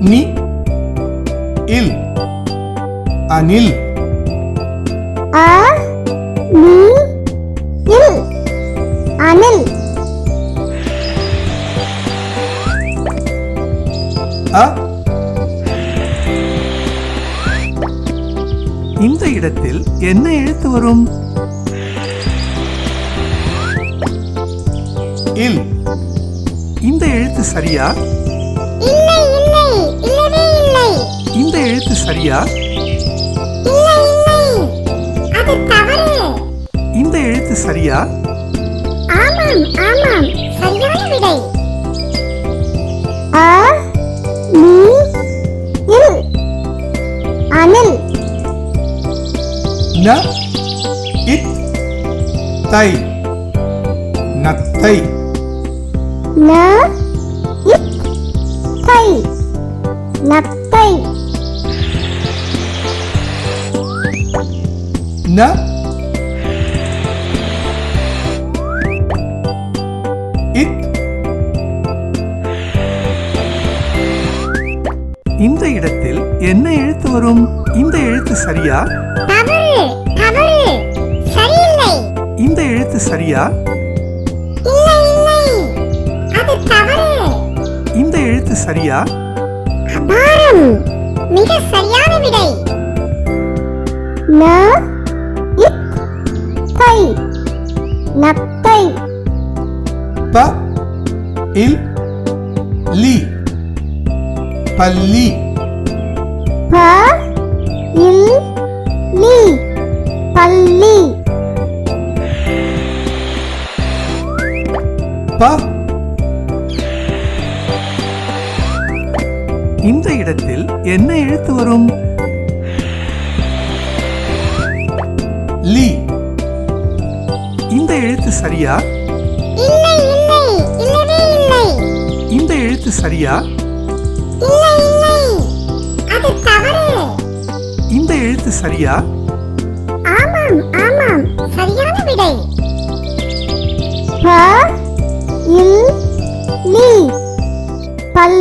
நி இல். அனில். அ நீ இல். அனில். அ. இந்த இடத்தில் என்ன எழுத்து வரும்? இல். இந்த எழுத்து சரியா? இல்லவே இல்லை. இந்த எழுத்து சரியா? இல்லை இல்லை. அது தவறு. இந்த எழுத்து சரியா? ஆமாம் ஆமாம். சரியான விடை. அ நீ இல் அனில் ந இத் தை. நத்தை. ந நத்தை. ந? இத். இந்த இடத்தில் என்ன எழுத்து வரும்? இந்த எழுத்து சரியா? தவறு தவறு. சரியில்லை. இந்த எழுத்து சரியா? இல்லை இல்லை. அது தவறு. இந்த எழுத்து சரியா? அபாரம் மிக சரியான விடை. ந இத் தை நத்தை ப இல் லி. பல்லி. ப இல் லி. பல்லி. ப இந்த இடத்தில் என்ன எழுத்து வரும்? லீ. இந்த எழுத்து சரியா? இந்த எழுத்து சரியா? இந்த எழுத்து சரியா? சரியான விடை பல்